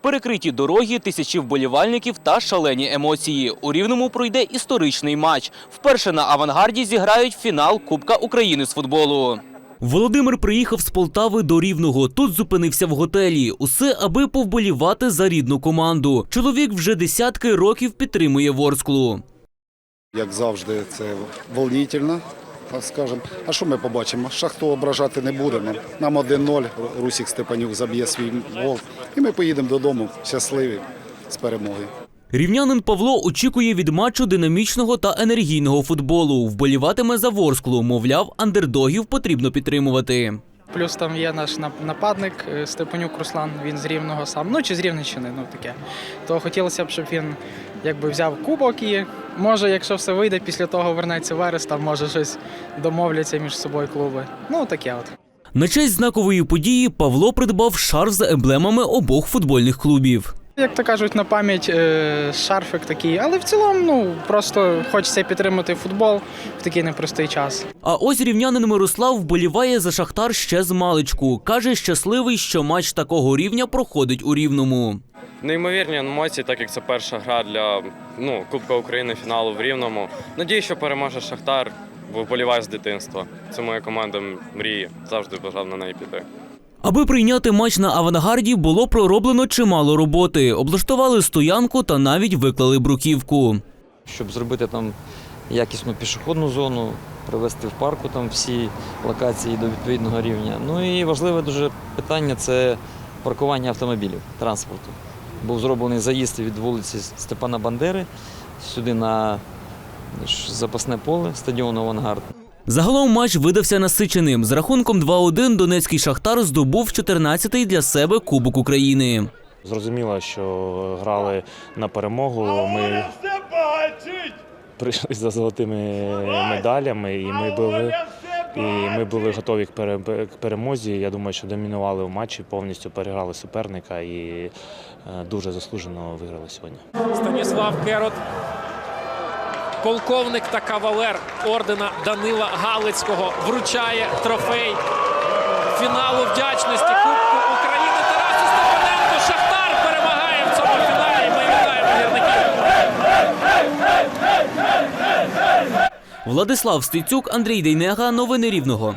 Перекриті дороги, тисячі вболівальників та шалені емоції. У Рівному пройде історичний матч. Вперше на авангарді зіграють фінал Кубка України з футболу. Володимир приїхав з Полтави до Рівного. Тут зупинився в готелі. Усе, аби повболівати за рідну команду. Чоловік вже десятки років підтримує Ворсклу. Як завжди, це волнительно, так скажемо. А що ми побачимо? Шахту ображати не будемо. Нам 1-0, Русік Степанюк заб'є свій гол. І ми поїдемо додому щасливі з перемоги. Рівнянин Павло очікує від матчу динамічного та енергійного футболу. Вболіватиме за Ворсклу. Мовляв, андердогів потрібно підтримувати. Плюс там є наш нап- нападник е, Степанюк Руслан, він з Рівного сам, ну чи з Рівненщини, ну таке. То хотілося б, щоб він якби взяв кубок і може, якщо все вийде, після того вернеться Верес, там може щось домовляться між собою клуби. Ну таке от. На честь знакової події Павло придбав шарф з емблемами обох футбольних клубів. Як то кажуть, на пам'ять е, шарфик такий, але в цілому ну просто хочеться підтримати футбол в такий непростий час. А ось рівнянин Мирослав вболіває за Шахтар ще з маличку. Каже, щасливий, що матч такого рівня проходить у Рівному. Неймовірні емоції, так як це перша гра для ну, Кубка України фіналу в Рівному. Надію, що переможе Шахтар, бо вболіваю з дитинства. Це моя команда мрії. Завжди бажав на неї піти. Аби прийняти матч на авангарді, було пророблено чимало роботи. Облаштували стоянку та навіть виклали бруківку. щоб зробити там якісну пішохідну зону, привести в парку там всі локації до відповідного рівня. Ну і важливе дуже питання це паркування автомобілів, транспорту. Був зроблений заїзд від вулиці Степана Бандери сюди на запасне поле стадіону Авангард. Загалом матч видався насиченим. З рахунком 2-1 Донецький Шахтар здобув 14-й для себе Кубок України. Зрозуміло, що грали на перемогу. Ми прийшли за золотими медалями, і ми були, і ми були готові к перемозі. Я думаю, що домінували в матчі, повністю переграли суперника і е, дуже заслужено виграли сьогодні. Станіслав Керот, полковник та кавалер ордена Данила Галицького вручає трофей фіналу вдячності Кубку України Тарасу Степаненко. Шахтар перемагає в цьому фіналі. Ми вітаємо гірників. Владислав Стецюк, Андрій Дейнега. Новини Рівного.